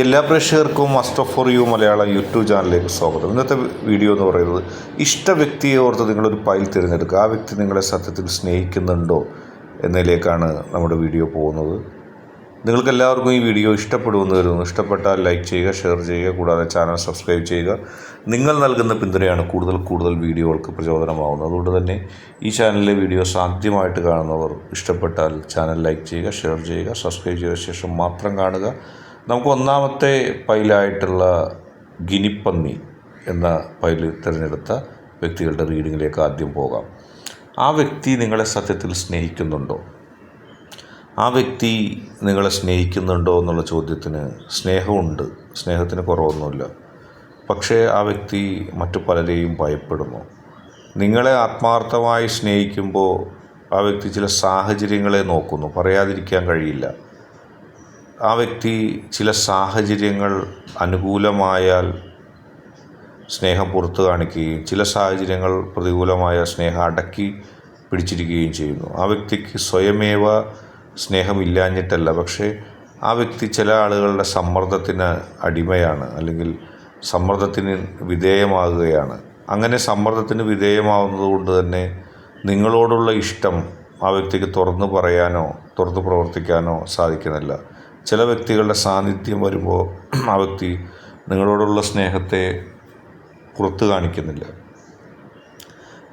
എല്ലാ പ്രേക്ഷകർക്കും must for you Malayalam YouTube ചാനലിലേക്ക് സ്വാഗതം. ഇന്നത്തെ വീഡിയോ എന്ന് പറയുന്നത് ഇഷ്ട വ്യക്തിയെ ഓർത്ത് നിങ്ങളൊരു ഫയൽ തിരഞ്ഞെടുക്കുക. ആ വ്യക്തി നിങ്ങളെ സത്യത്തിൽ സ്നേഹിക്കുന്നുണ്ടോ എന്നതിലേക്കാണ് നമ്മുടെ വീഡിയോ പോകുന്നത്. നിങ്ങൾക്ക് എല്ലാവർക്കും ഈ വീഡിയോ ഇഷ്ടപ്പെടുമെന്ന് കരുതുന്നു. ഇഷ്ടപ്പെട്ടാൽ ലൈക്ക് ചെയ്യുക ഷെയർ ചെയ്യുക കൂടാതെ ചാനൽ സബ്സ്ക്രൈബ് ചെയ്യുക. നിങ്ങൾ നൽകുന്ന പിന്തുണയാണ് കൂടുതൽ കൂടുതൽ വീഡിയോകൾക്ക് പ്രചോദനമാവുന്നത്. അതുകൊണ്ട് തന്നെ ഈ ചാനലിലെ വീഡിയോസ് ആദ്യമായിട്ട് കാണുന്നവർ ഇഷ്ടപ്പെട്ടാൽ ചാനൽ ലൈക്ക് ചെയ്യുക ഷെയർ ചെയ്യുക സബ്സ്ക്രൈബ് ചെയ്ത ശേഷം മാത്രം കാണുക. നമുക്ക് ഒന്നാമത്തെ പൈലായിട്ടുള്ള ഗിനിപ്പന്നി എന്ന പൈൽ തിരഞ്ഞെടുത്ത വ്യക്തികളുടെ റീഡിങ്ങിലേക്ക് ആദ്യം പോകാം. ആ വ്യക്തി നിങ്ങളെ സത്യത്തിൽ സ്നേഹിക്കുന്നുണ്ടോ? ആ വ്യക്തി നിങ്ങളെ സ്നേഹിക്കുന്നുണ്ടോ എന്നുള്ള ചോദ്യത്തിന് സ്നേഹമുണ്ട്. സ്നേഹത്തിന് കുറവൊന്നുമില്ല. പക്ഷേ ആ വ്യക്തി മറ്റു പലരെയും ഭയപ്പെടുന്നു. നിങ്ങളെ ആത്മാർത്ഥമായി സ്നേഹിക്കുമ്പോൾ ആ വ്യക്തി ചില സാഹചര്യങ്ങളെ നോക്കുന്നു. പറയാതിരിക്കാൻ കഴിയില്ല. ആ വ്യക്തി ചില സാഹചര്യങ്ങൾ അനുകൂലമായാൽ സ്നേഹം പുറത്തു കാണിക്കുകയും ചില സാഹചര്യങ്ങൾ പ്രതികൂലമായ സ്നേഹം അടക്കി പിടിച്ചിരിക്കുകയും ചെയ്യുന്നു. ആ വ്യക്തിക്ക് സ്വയമേവ സ്നേഹമില്ലാഞ്ഞിട്ടല്ല പക്ഷേ ആ വ്യക്തി ചില ആളുകളുടെ സമ്മർദ്ദത്തിന് അടിമയാണ് അല്ലെങ്കിൽ സമ്മർദ്ദത്തിന് വിധേയമാകുകയാണ്. അങ്ങനെ സമ്മർദ്ദത്തിന് വിധേയമാവുന്നത് കൊണ്ട് തന്നെ നിങ്ങളോടുള്ള ഇഷ്ടം ആ വ്യക്തിക്ക് തുറന്നു പറയാനോ തുറന്നു പ്രവർത്തിക്കാനോ സാധിക്കുന്നില്ല. ചില വ്യക്തികളുടെ സാന്നിധ്യം വരുമ്പോൾ ആ വ്യക്തി നിങ്ങളോടുള്ള സ്നേഹത്തെ പുറത്ത് കാണിക്കുന്നില്ല.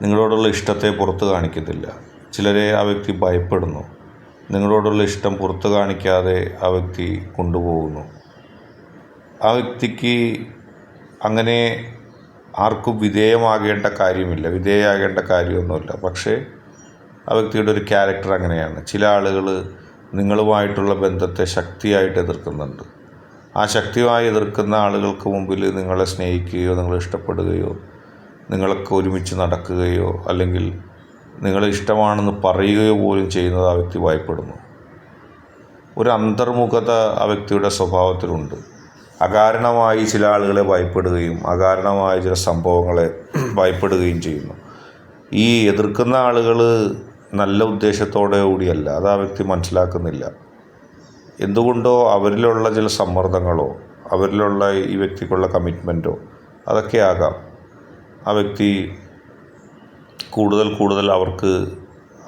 നിങ്ങളോടുള്ള ഇഷ്ടത്തെ പുറത്ത് കാണിക്കുന്നില്ല. ചിലരെ ആ വ്യക്തി ഭയപ്പെടുന്നു. നിങ്ങളോടുള്ള ഇഷ്ടം പുറത്ത് കാണിക്കാതെ ആ വ്യക്തി കൊണ്ടുപോകുന്നു. ആ വ്യക്തിക്ക് അങ്ങനെ ആർക്കും വിധേയമാകേണ്ട കാര്യമില്ല. വിധേയമാകേണ്ട കാര്യമൊന്നുമില്ല. പക്ഷേ ആ വ്യക്തിയുടെ ഒരു ക്യാരക്ടർ അങ്ങനെയാണ്. ചില ആളുകൾ നിങ്ങളുമായിട്ടുള്ള ബന്ധത്തെ ശക്തിയായിട്ട് എതിർക്കുന്നുണ്ട്. ആ ശക്തിയായി എതിർക്കുന്ന ആളുകൾക്ക് മുമ്പിൽ നിങ്ങളെ സ്നേഹിക്കുകയോ നിങ്ങളെ ഇഷ്ടപ്പെടുകയോ നിങ്ങളൊക്കെ ഒരുമിച്ച് നടക്കുകയോ അല്ലെങ്കിൽ നിങ്ങളെ ഇഷ്ടമാണെന്ന് പറയുകയോ പോലും ചെയ്യുന്നത് ആ വ്യക്തി ഭയപ്പെടുന്നു. ഒരു അന്തർമുഖത ആ വ്യക്തിയുടെ സ്വഭാവത്തിലുണ്ട്. അകാരണമായി ചില ആളുകളെ ഭയപ്പെടുകയും അകാരണമായ ചില സംഭവങ്ങളെ ഭയപ്പെടുകയും ചെയ്യുന്നു. ഈ എതിർക്കുന്ന ആളുകൾ നല്ല ഉദ്ദേശത്തോടെ കൂടിയല്ല. അത് ആ വ്യക്തി മനസ്സിലാക്കുന്നില്ല. എന്തുകൊണ്ടോ അവരിലുള്ള ചില സമ്മർദ്ദങ്ങളോ അവരിലുള്ള ഈ വ്യക്തിക്കുള്ള കമ്മിറ്റ്മെന്റോ അതൊക്കെ ആകാം. ആ വ്യക്തി കൂടുതൽ കൂടുതൽ അവർക്ക്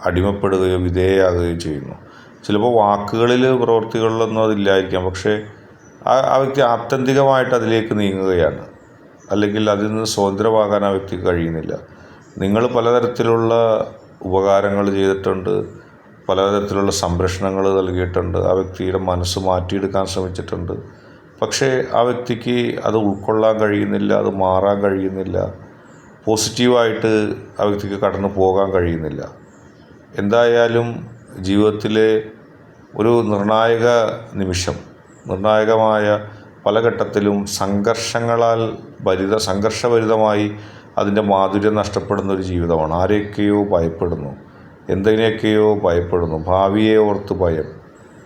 അടിമപ്പെടുകയോ വിധേയയാകുകയോ ചെയ്യുന്നു. ചിലപ്പോൾ വാക്കുകളിൽ പ്രവൃത്തികളിലൊന്നും അതില്ലായിരിക്കാം. പക്ഷേ ആ ആ വ്യക്തി ആത്യന്തികമായിട്ട് അതിലേക്ക് നീങ്ങുകയാണ്. അല്ലെങ്കിൽ അതിൽ നിന്ന് സ്വതന്ത്രമാകാൻ ആ വ്യക്തിക്ക് കഴിയുന്നില്ല. നിങ്ങൾ പലതരത്തിലുള്ള ഉപകാരങ്ങൾ ചെയ്തിട്ടുണ്ട്. പലതരത്തിലുള്ള സംരക്ഷണങ്ങൾ നൽകിയിട്ടുണ്ട്. ആ വ്യക്തിയുടെ മനസ്സ് മാറ്റിയെടുക്കാൻ ശ്രമിച്ചിട്ടുണ്ട്. പക്ഷേ ആ വ്യക്തിക്ക് അത് ഉൾക്കൊള്ളാൻ കഴിയുന്നില്ല അത് മാറാൻ കഴിയുന്നില്ല. പോസിറ്റീവായിട്ട് ആ വ്യക്തിക്ക് കടന്നു പോകാൻ കഴിയുന്നില്ല. എന്തായാലും ജീവിതത്തിലെ ഒരു നിർണായക നിമിഷം നിർണായകമായ പല ഘട്ടത്തിലും സംഘർഷങ്ങളാൽ ഭരിത സംഘർഷഭരിതമായി അതിന്റെ മാധുര്യം നഷ്ടപ്പെടുന്ന ഒരു ജീവിതമാണ്. ആരെയൊക്കെയോ ഭയപ്പെടുന്നു. എന്തിനെയൊക്കെയോ ഭയപ്പെടുന്നു. ഭാവിയെ ഓർത്ത് ഭയം.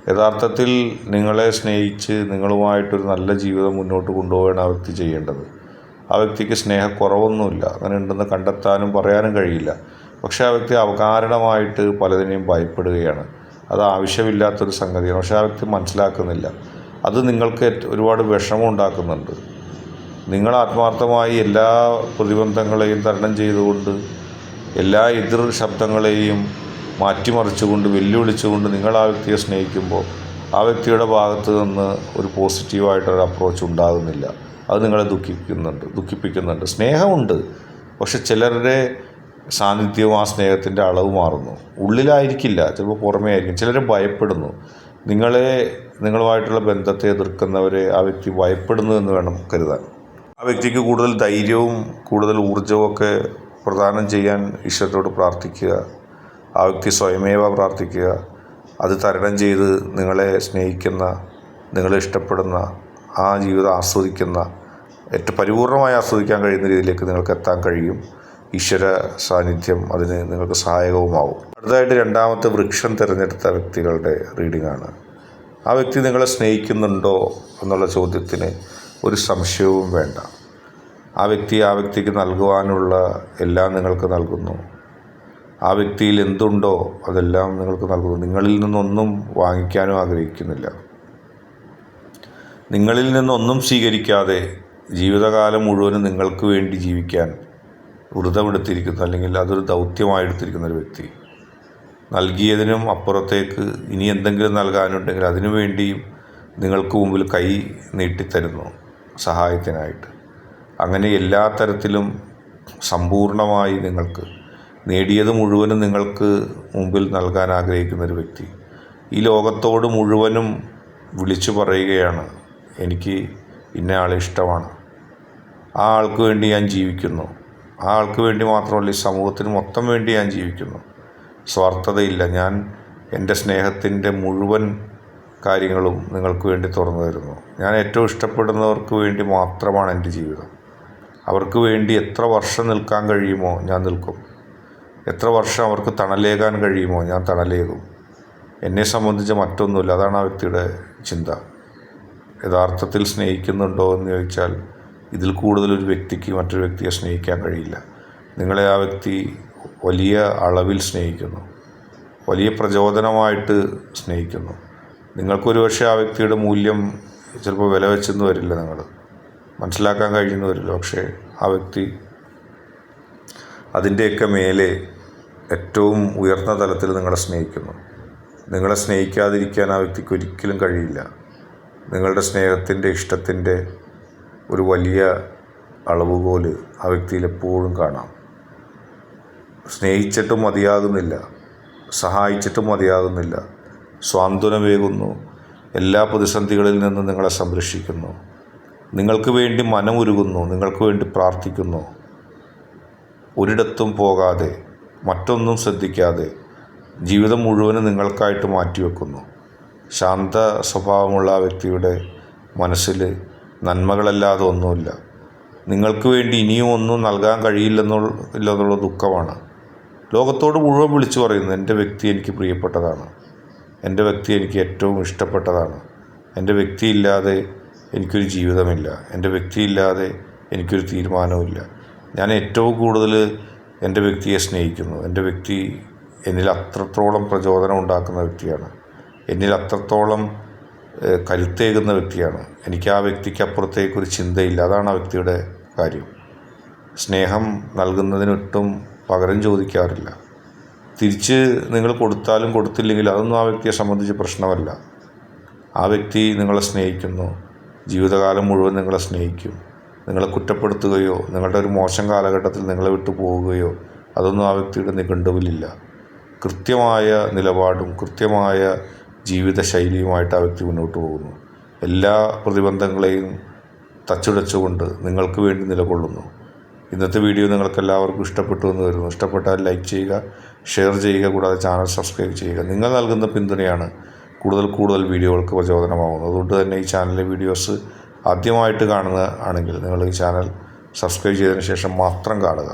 യഥാർത്ഥത്തിൽ നിങ്ങളെ സ്നേഹിച്ച് നിങ്ങളുമായിട്ടൊരു നല്ല ജീവിതം മുന്നോട്ട് കൊണ്ടുപോകാൻ ആ വ്യക്തി ചെയ്യേണ്ടത്. ആ വ്യക്തിക്ക് സ്നേഹക്കുറവൊന്നുമില്ല. അങ്ങനെ ഉണ്ടെന്ന് കണ്ടെത്താനും പറയാനും കഴിയില്ല. പക്ഷേ ആ വ്യക്തി അവകാരണമായിട്ട് പലതിനെയും ഭയപ്പെടുകയാണ്. അത് ആവശ്യമില്ലാത്തൊരു സംഗതിയാണ്. പക്ഷേ ആ വ്യക്തി മനസ്സിലാക്കുന്നില്ല. അത് നിങ്ങൾക്ക് ഒരുപാട് വിഷമം ഉണ്ടാക്കുന്നുണ്ട്. നിങ്ങൾ ആത്മാർത്ഥമായി എല്ലാ പ്രതിബന്ധങ്ങളെയും തരണം ചെയ്തുകൊണ്ട് എല്ലാ എതിർ ശബ്ദങ്ങളെയും മാറ്റിമറിച്ചുകൊണ്ട് വെല്ലുവിളിച്ചുകൊണ്ട് നിങ്ങൾ ആ വ്യക്തിയെ സ്നേഹിക്കുമ്പോൾ ആ വ്യക്തിയുടെ ഭാഗത്ത് നിന്ന് ഒരു പോസിറ്റീവായിട്ടൊരു അപ്രോച്ച് ഉണ്ടാകുന്നില്ല. അത് നിങ്ങളെ ദുഃഖിക്കുന്നുണ്ട് ദുഃഖിപ്പിക്കുന്നുണ്ട്. സ്നേഹമുണ്ട് പക്ഷെ ചിലരുടെ സാന്നിധ്യവും ആ സ്നേഹത്തിന്റെ അളവ് മാറുന്നു. ഉള്ളിലായിരിക്കില്ല ചിലപ്പോൾ പുറമേ ആയിരിക്കും ചിലർ ഭയപ്പെടുന്നു. നിങ്ങളെ നിങ്ങളുമായിട്ടുള്ള ബന്ധത്തെ എതിർക്കുന്നവരെ ആ വ്യക്തി ഭയപ്പെടുന്നു എന്ന് വേണം കരുതാൻ. ആ വ്യക്തിക്ക് കൂടുതൽ ധൈര്യവും കൂടുതൽ ഊർജവും ഒക്കെ പ്രദാനം ചെയ്യാൻ ഈശ്വരനോട് പ്രാർത്ഥിക്കുക. ആ വ്യക്തി സ്വയമേവ പ്രാർത്ഥിക്കുക. അത് തരണം ചെയ്ത് നിങ്ങളെ സ്നേഹിക്കുന്ന നിങ്ങളെ ഇഷ്ടപ്പെടുന്ന ആ ജീവിതം ആസ്വദിക്കുന്ന ഏറ്റവും പരിപൂർണമായി ആസ്വദിക്കാൻ കഴിയുന്ന രീതിയിലേക്ക് നിങ്ങൾക്ക് എത്താൻ കഴിയും. ഈശ്വര സാന്നിധ്യം അതിന് നിങ്ങൾക്ക് സഹായകവുമാവും. അടുത്തതായിട്ട് രണ്ടാമത്തെ വൃക്ഷം തിരഞ്ഞെടുത്ത വ്യക്തികളുടെ റീഡിംഗ് ആണ്. ആ വ്യക്തി നിങ്ങളെ സ്നേഹിക്കുന്നുണ്ടോ എന്നുള്ള ചോദ്യത്തിന് ഒരു സംശയവും വേണ്ട. ആ വ്യക്തി ആ വ്യക്തിക്ക് നൽകുവാനുള്ള എല്ലാം നിങ്ങൾക്ക് നൽകുന്നു. ആ വ്യക്തിയിൽ എന്തുണ്ടോ അതെല്ലാം നിങ്ങൾക്ക് നൽകുന്നു. നിങ്ങളിൽ നിന്നൊന്നും വാങ്ങിക്കാനും ആഗ്രഹിക്കുന്നില്ല. നിങ്ങളിൽ നിന്നൊന്നും സ്വീകരിക്കാതെ ജീവിതകാലം മുഴുവനും നിങ്ങൾക്ക് വേണ്ടി ജീവിക്കാൻ വ്രതമെടുത്തിരിക്കുന്ന. അല്ലെങ്കിൽ അതൊരു ദൗത്യമായെടുത്തിരിക്കുന്ന ഒരു വ്യക്തി. നൽകിയതിനും അപ്പുറത്തേക്ക് ഇനി എന്തെങ്കിലും നൽകാനുണ്ടെങ്കിൽ അതിനു വേണ്ടിയും നിങ്ങൾക്ക് മുമ്പിൽ കൈ നീട്ടിത്തരുന്നു. സഹായത്തിനായിട്ട്. അങ്ങനെ എല്ലാ തരത്തിലും സമ്പൂർണമായി നിങ്ങൾക്ക് നേടിയത് മുഴുവനും നിങ്ങൾക്ക് മുമ്പിൽ നൽകാൻ ആഗ്രഹിക്കുന്ന ഒരു വ്യക്തി. ഈ ലോകത്തോട് മുഴുവനും വിളിച്ചു പറയുകയാണ് എനിക്ക് ഇന്ന ആളെ ഇഷ്ടമാണ്. ആ ആൾക്ക് വേണ്ടി ഞാൻ ജീവിക്കുന്നു. ആ ആൾക്ക് വേണ്ടി മാത്രമല്ല ഈ സമൂഹത്തിന് മൊത്തം വേണ്ടി ഞാൻ ജീവിക്കുന്നു. സ്വാർത്ഥതയില്ല. ഞാൻ എന്റെ സ്നേഹത്തിന്റെ മുഴുവൻ കാര്യങ്ങളും നിങ്ങൾക്ക് വേണ്ടി തുറന്നു തരുന്നു. ഞാൻ ഏറ്റവും ഇഷ്ടപ്പെടുന്നവർക്ക് വേണ്ടി മാത്രമാണ് എന്റെ ജീവിതം. അവർക്ക് വേണ്ടി എത്ര വർഷം നിൽക്കാൻ കഴിയുമോ ഞാൻ നിൽക്കും. എത്ര വർഷം അവർക്ക് തണലേകാൻ കഴിയുമോ ഞാൻ തണലേകും. എന്നെ സംബന്ധിച്ച് മറ്റൊന്നുമില്ല. അതാണ് ആ വ്യക്തിയുടെ ചിന്ത. യഥാർത്ഥത്തിൽ സ്നേഹിക്കുന്നുണ്ടോ എന്ന് ചോദിച്ചാൽ ഇതിൽ കൂടുതൽ ഒരു വ്യക്തിക്ക് മറ്റൊരു വ്യക്തിയെ സ്നേഹിക്കാൻ കഴിയില്ല. നിങ്ങളെ ആ വ്യക്തി വലിയ അളവിൽ സ്നേഹിക്കുന്നു. വലിയ പ്രചോദനമായിട്ട് സ്നേഹിക്കുന്നു. നിങ്ങൾക്കൊരു പക്ഷേ ആ വ്യക്തിയുടെ മൂല്യം ചിലപ്പോൾ വില വെച്ചെന്ന് വരില്ല നിങ്ങൾ മനസ്സിലാക്കാൻ കഴിയുന്നു വരില്ല. പക്ഷേ ആ വ്യക്തി അതിന്റെയൊക്കെ മേലെ ഏറ്റവും ഉയർന്ന തലത്തിൽ നിങ്ങളെ സ്നേഹിക്കുന്നു. നിങ്ങളെ സ്നേഹിക്കാതിരിക്കാൻ ആ വ്യക്തിക്ക് ഒരിക്കലും കഴിയില്ല. നിങ്ങളുടെ സ്നേഹത്തിന്റെ ഇഷ്ടത്തിന്റെ ഒരു വലിയ അളവുകോൽ ആ വ്യക്തിയിൽ എപ്പോഴും കാണാം. സ്നേഹിച്ചിട്ടും മതിയാകുന്നില്ല. സഹായിച്ചിട്ടും മതിയാകുന്നില്ല. സ്വാന്തനമേകുന്നു. എല്ലാ പ്രതിസന്ധികളിൽ നിന്നും നിങ്ങളെ സംരക്ഷിക്കുന്നു. നിങ്ങൾക്ക് വേണ്ടി മനമുരുകുന്നു. നിങ്ങൾക്ക് വേണ്ടി പ്രാർത്ഥിക്കുന്നു. ഒരിടത്തും പോകാതെ മറ്റൊന്നും ശ്രദ്ധിക്കാതെ ജീവിതം മുഴുവനും നിങ്ങൾക്കായിട്ട് മാറ്റിവെക്കുന്നു. ശാന്ത സ്വഭാവമുള്ള വ്യക്തിയുടെ മനസ്സിൽ നന്മകളല്ലാതെ ഒന്നുമില്ല. നിങ്ങൾക്ക് വേണ്ടി ഇനിയും ഒന്നും നൽകാൻ കഴിയില്ലെന്നുള്ള ഇല്ലെന്നുള്ള ദുഃഖമാണ്. ലോകത്തോട് മുഴുവൻ വിളിച്ചു പറയുന്നു എന്റെ വ്യക്തി എനിക്ക് പ്രിയപ്പെട്ടതാണ്. എന്റെ വ്യക്തി എനിക്ക് ഏറ്റവും ഇഷ്ടപ്പെട്ടതാണ്. എന്റെ വ്യക്തിയില്ലാതെ എനിക്കൊരു ജീവിതമില്ല. എന്റെ വ്യക്തിയില്ലാതെ എനിക്കൊരു തീരുമാനവുമില്ല. ഞാൻ ഏറ്റവും കൂടുതൽ എന്റെ വ്യക്തിയെ സ്നേഹിക്കുന്നു. എന്റെ വ്യക്തി എന്നിൽ അത്രത്തോളം പ്രചോദനം ഉണ്ടാക്കുന്ന വ്യക്തിയാണ്. എന്നിൽ അത്രത്തോളം കരുത്തേകുന്ന വ്യക്തിയാണ്. എനിക്ക് ആ വ്യക്തിക്ക് അപ്പുറത്തേക്കൊരു ചിന്തയില്ല. അതാണ് ആ വ്യക്തിയുടെ കാര്യം. സ്നേഹം നൽകുന്നതിനൊട്ടും പകരം ചോദിക്കാറില്ല. തിരിച്ച് നിങ്ങൾ കൊടുത്താലും കൊടുത്തില്ലെങ്കിലും അതൊന്നും ആ വ്യക്തിയെ സംബന്ധിച്ച് പ്രശ്നമല്ല. ആ വ്യക്തി നിങ്ങളെ സ്നേഹിക്കുന്നു. ജീവിതകാലം മുഴുവൻ നിങ്ങളെ സ്നേഹിക്കും. നിങ്ങളെ കുറ്റപ്പെടുത്തുകയോ നിങ്ങളുടെ ഒരു മോശം കാലഘട്ടത്തിൽ നിങ്ങളെ വിട്ടു പോവുകയോ അതൊന്നും ആ വ്യക്തിയുടെ നിഘണ്ടുവിലില്ല. കൃത്യമായ നിലപാടും കൃത്യമായ ജീവിത ശൈലിയുമായിട്ട് ആ വ്യക്തി മുന്നോട്ട് പോകുന്നു. എല്ലാ പ്രതിബന്ധങ്ങളെയും തച്ചുടച്ചുകൊണ്ട് നിങ്ങൾക്ക് വേണ്ടി നിലകൊള്ളുന്നു. ഇന്നത്തെ വീഡിയോ നിങ്ങൾക്കെല്ലാവർക്കും ഇഷ്ടപ്പെട്ടു എന്ന് വരുന്നു ഇഷ്ടപ്പെട്ടാൽ ലൈക്ക് ചെയ്യുക ഷെയർ ചെയ്യുക കൂടാതെ ചാനൽ സബ്സ്ക്രൈബ് ചെയ്യുക. നിങ്ങൾ നൽകുന്ന പിന്തുണയാണ് കൂടുതൽ കൂടുതൽ വീഡിയോകൾക്ക് പ്രചോദനമാകുന്നത് അതുകൊണ്ട് തന്നെ ഈ ചാനലിലെ വീഡിയോസ് ആദ്യമായിട്ട് കാണുന്ന ആണെങ്കിൽ നിങ്ങൾ ഈ ചാനൽ സബ്സ്ക്രൈബ് ചെയ്തതിന് ശേഷം മാത്രം കാണുക.